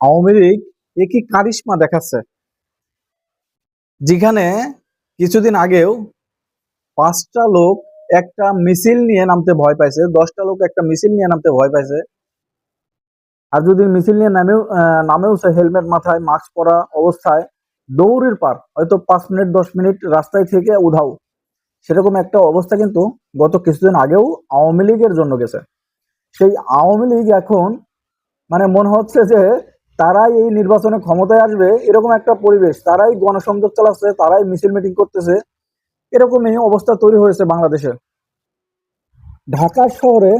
আওয়ামী লীগ একই কারিশমা দেখাচ্ছে। যেখানে কিছুদিন আগেও পাঁচটা লোক একটা মিছিল নিয়ে নামতে ভয় পাইছে, দশটা লোক একটা মিছিল নিয়ে নামতে ভয় পাইছে। আর যদি মিছিল নিয়ে নামেও নামেও সে হেলমেট মাথায়, মাস্ক পরা অবস্থায়, দৌড়ের পার, হয়তো পাঁচ মিনিট, দশ মিনিট রাস্তায় থেকে উধাও। সেরকম একটা অবস্থা কিন্তু গত কিছুদিন আগেও আওয়ামী লীগের জন্য গেছে। সেই আওয়ামী লীগ এখন মানে মনে হচ্ছে যে তারাই এই নির্বাচনে ক্ষমতায় আসবে, এরকম একটা পরিবেশ। তারাই গণসংযোগ চালাচ্ছে, তারাই মিছিল মিটিং করতেছে, এরকমই অবস্থা তৈরি হয়েছে বাংলাদেশে। ঢাকা শহরে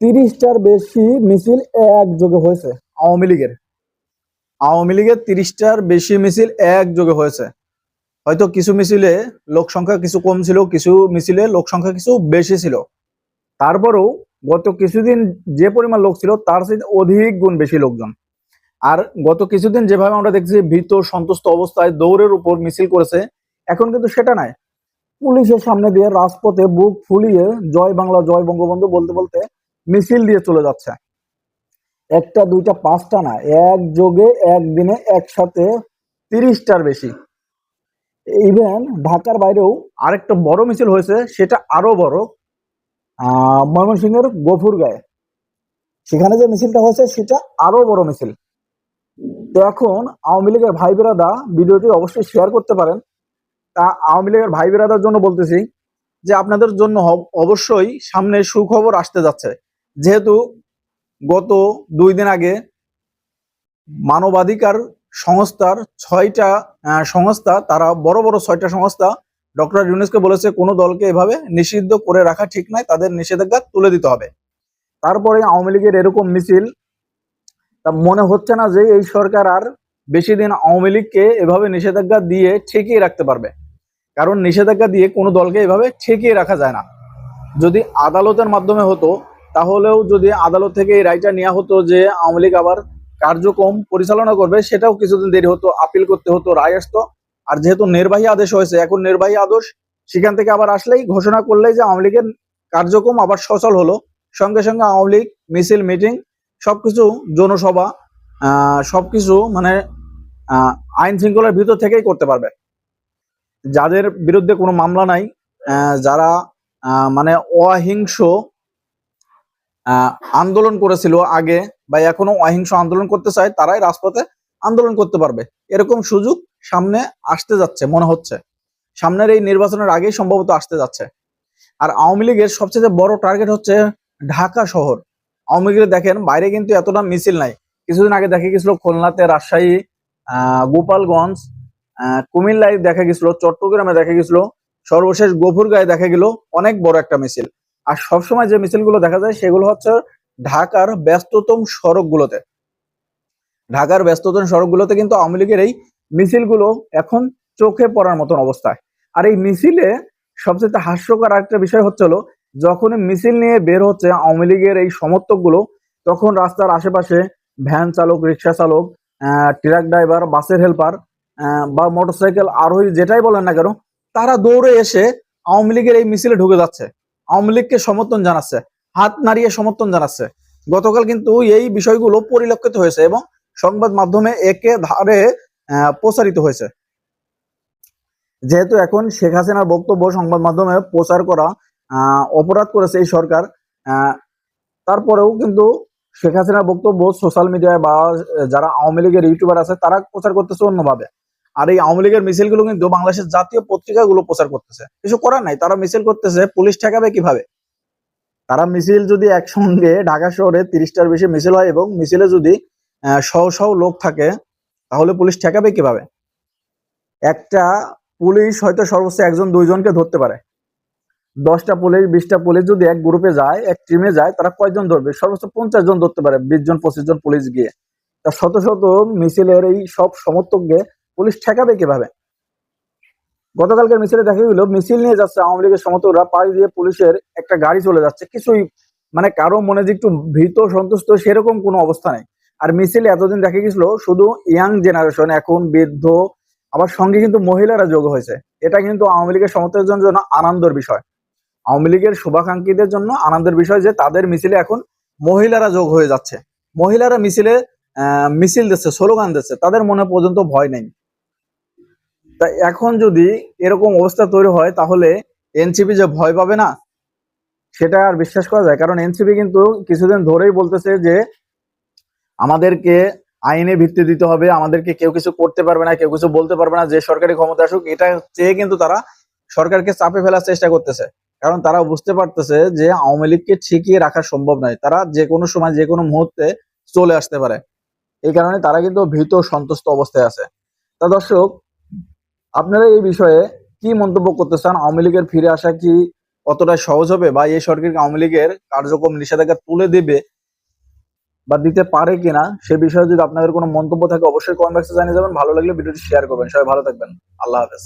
তিরিশটার বেশি মিছিল একযোগে হয়েছে আওয়ামী লীগের। আওয়ামী লীগের তিরিশটার বেশি মিছিল একযোগে হয়েছে। হয়তো কিছু মিছিলে লোক সংখ্যা কিছু কম ছিল, কিছু মিছিলে লোক সংখ্যা কিছু বেশি ছিল। তারপরেও গত কিছুদিন যে পরিমাণ লোক ছিল, তার চেয়ে অধিক গুণ বেশি লোকজন। আর গত কিছুদিন যেভাবে আমরা দেখছি, ভীত, সন্তুষ্ট অবস্থায় দৌড়ের উপর মিছিল করেছে, এখন কিন্তু সেটা নাই। পুলিশের সামনে দিয়ে রাজপথে বুক ফুলিয়ে জয় বাংলা, জয় বঙ্গবন্ধু বলতে বলতে মিছিল দিয়ে চলে যাচ্ছে। একটা, দুইটা, পাঁচটা না, একযোগে একদিনে একসাথে তিরিশটার বেশি। ইভেন ঢাকার বাইরেও আরেকটা বড় মিছিল হয়েছে, সেটা আরও বড়। ময়মনসিংহের গফুর গায়ে। সেখানে যে মিছিলটা হয়েছে, সেটা আরও বড় মিছিল। তো এখন আওয়ামী লীগের ভাই বেরাদা ভিডিওটি অবশ্যই শেয়ার করতে পারেন। তা আওয়ামী লীগের ভাই বেরাদার জন্য বলতেছি যে, আপনাদের জন্য অবশ্যই সামনে সুখবর আসতে যাচ্ছে। যেহেতু গত দুই দিন আগে মানবাধিকার সংস্থার ছয়টা সংস্থা, তারা বড় বড় ছয়টা সংস্থা ডক্টর ইউনেসকে বলেছে, কোনো দলকে এভাবে নিষিদ্ধ করে রাখা ঠিক নয়, তাদের নিষেধাজ্ঞা তুলে দিতে হবে। তারপরে আওয়ামী লীগের এরকম মিছিল, তা মনে হচ্ছে না যে এই সরকার আর বেশি দিন আওয়ামী লীগকে এভাবে নিষেধাজ্ঞা দিয়ে ঠেকিয়ে রাখতে পারবে। কারণ নিষেধাজ্ঞা দিয়ে কোনো দলকে এভাবে ঠেকিয়ে রাখা যায় না। যদি আদালতের মাধ্যমে হতো, তাহলেও যদি আদালত থেকে এই রায়টা নেওয়া হতো যে আওয়ামী লীগ আবার কার্যক্রম পরিচালনা করবে, সেটাও কিছুদিন দেরি হতো, আপিল করতে হতো, রায় আসতো আর যেহেতু নির্বাহী আদেশ হয়েছে, এখন নির্বাহী আদেশ সেখান থেকে আবার আসলেই ঘোষণা করলেই যে আওয়ামী লীগের কার্যক্রম আবার সচল হলো। সঙ্গে সঙ্গে আওয়ামী লীগ, মিছিল, মিটিং, সবকিছু জনসভা সবকিছু মানে আইন শৃঙ্খলার ভিতর থেকেই করতে পারবে। যাদের বিরুদ্ধে কোনো মামলা নাই যারা মানে অহিংস আন্দোলন করেছিল আগে বা এখনও অহিংস আন্দোলন করতে চায়, তারাই রাজপথে আন্দোলন করতে পারবে। এরকম সুযোগ সামনে আসতে যাচ্ছে, মনে হচ্ছে। সামনের এই নির্বাচনের আগেই সম্ভবত আসতে যাচ্ছে। আর আওয়ামী লীগের সবচেয়ে বড় টার্গেট হচ্ছে ঢাকা শহর। আওয়ামী লীগের দেখেন, বাইরে কিন্তু এতটা মিছিল নাই। কিছুদিন আগে দেখা গেছিল খুলনাতে রাজশাহী গোপালগঞ্জ কুমিল্লায় দেখা গেছিল, চট্টগ্রামে দেখা গেছিল, সর্বশেষ গফুরগাঁয়ে দেখা গেল অনেক বড় একটা মিছিল। আর সবসময় যে মিছিলগুলো দেখা যায়, সেগুলো হচ্ছে ঢাকার ব্যস্ততম সড়কগুলোতে। ঢাকার ব্যস্ততম সড়কগুলোতে কিন্তু আওয়ামী লীগের এই মিছিলগুলো এখন চোখে পড়ার মতন অবস্থায়। আর এই মিছিলে সবচেয়ে হাস্যকর একটা বিষয় হচ্ছিল যখন মিছিল নিয়ে বের হচ্ছে আওয়ামী লীগের এই সমর্থকগুলো, তখন রাস্তার আশেপাশে ভ্যান চালক, রিক্সা চালক ট্রাক ড্রাইভার, বাসের হেল্পার বা মোটরসাইকেল, আরোহী যেটাই বলেন না কেন, তারা দৌড়ে এসে আওয়ামী লীগের এই মিছিলে ঢুকে যাচ্ছে। আওয়ামী লীগকে সমর্থন জানাচ্ছে, হাত নাড়িয়ে সমর্থন জানাচ্ছে। গতকাল কিন্তু এই বিষয়গুলো পরিলক্ষিত হয়েছে এবং সংবাদ মাধ্যমে একে ধারে প্রচারিত হয়েছে। যেহেতু এখন শেখ হাসিনার বক্তব্য সংবাদ মাধ্যমে প্রচার করা অপরাধ করেছে এই সরকার তারপরেও কিন্তু শেখ হাসিনার বক্তব্য সোশ্যাল মিডিয়ায় বা যারা আওয়ামী লীগের ইউটিউবার আছে, তারা প্রচার করতেছে অন্যভাবে। আর এই আওয়ামী লীগের মিছিলগুলো কিন্তু বাংলাদেশের জাতীয় পত্রিকাগুলো প্রচার করতেছে। কিছু করার নাই, তারা মিছিল করতেছে, পুলিশ ঠেকাবে কীভাবে? তারা মিছিল যদি একসঙ্গে ঢাকা শহরে তিরিশটার বেশি মিছিল হয় এবং মিছিলে যদি শহ শহ লোক থাকে, তাহলে পুলিশ ঠেকাবে কীভাবে? একটা পুলিশ হয়তো সর্বোচ্চ একজন, দুইজনকে ধরতে পারে। দশটা পুলিশ, বিশটা পুলিশ যদি এক গ্রুপে যায়, এক টিমে যায়, তারা কয়জন ধরবে? সর্বোচ্চ পঞ্চাশ জন ধরতে পারে, বিশ জন, পঁচিশ জন পুলিশ গিয়ে। তা শত শত মিছিলের এই সব সমর্থককে পুলিশ ঠেকাবে কীভাবে? গতকালকে মিছিলে দেখা গেল, মিছিল নিয়ে যাচ্ছে আওয়ামী লীগের সমর্থকরা, পাশ দিয়ে পুলিশের একটা গাড়ি চলে যাচ্ছে। কিছুই মানে কারও মনে যে একটু ভীত, সন্তুষ্ট, সেরকম কোনো অবস্থা নেই। আর মিছিল এতদিন দেখা গেছিল, শুধু ইয়াং জেনারেশন এখন বৃদ্ধ, আবার সঙ্গে কিন্তু মহিলারা যোগ হয়েছে। এটা কিন্তু আওয়ামী লীগের সমর্থকদের জন্য আনন্দের বিষয়। আওয়ামী লীগের শুভাকাঙ্ক্ষীদের জন্য আনন্দের বিষয় যে তাদের মিছিলে এখন মহিলারা যোগ হয়ে যাচ্ছে। মহিলারা মিছিলে মিছিল দিচ্ছে, স্লোগান দিচ্ছে, তাদের মনে পর্যন্ত ভয় নেই। তা এখন যদি এরকম অবস্থা তৈরি হয়, তাহলে এনসিপি যে ভয় পাবে না, সেটা আর বিশ্বাস করা যায়। কারণ এনসিপি কিন্তু কিছুদিন ধরেই বলতেছে যে আমাদেরকে আইনে ভিত্তি দিতে হবে, আমাদেরকে কেউ কিছু করতে পারবে না, কেউ কিছু বলতে পারবে না, যে সরকারি ক্ষমতা আসুক, এটা চেয়ে কিন্তু তারা সরকারকে চাপে ফেলার চেষ্টা করতেছে। কারণ তারা বুঝতে পারতেছে যে আওয়ামী লীগকে ঠিকিয়ে রাখা সম্ভব নয়। তারা যে কোনো সময়, যে কোনো মুহূর্তে চলে আসতে পারে। এই কারণে তারা কিন্তু ভীত সন্তুষ্ট অবস্থায় আছে। তা দর্শক, আপনারা এই বিষয়ে কি মন্তব্য করতে চান? আওয়ামী লীগের ফিরে আসা কি কতটা সহজ হবে? বা এই সরকারকে আওয়ামী লীগের কার্যক্রম নিষেধাজ্ঞা তুলে দেবে বা দিতে পারে কিনা, সে বিষয়ে যদি আপনাদের কোনো মন্তব্য থাকে, অবশ্যই কমেন্ট বক্সে জানিয়ে যাবেন। ভালো লাগলে ভিডিওটি শেয়ার করবেন। সবাই ভালো থাকবেন। আল্লাহ হাফেজ।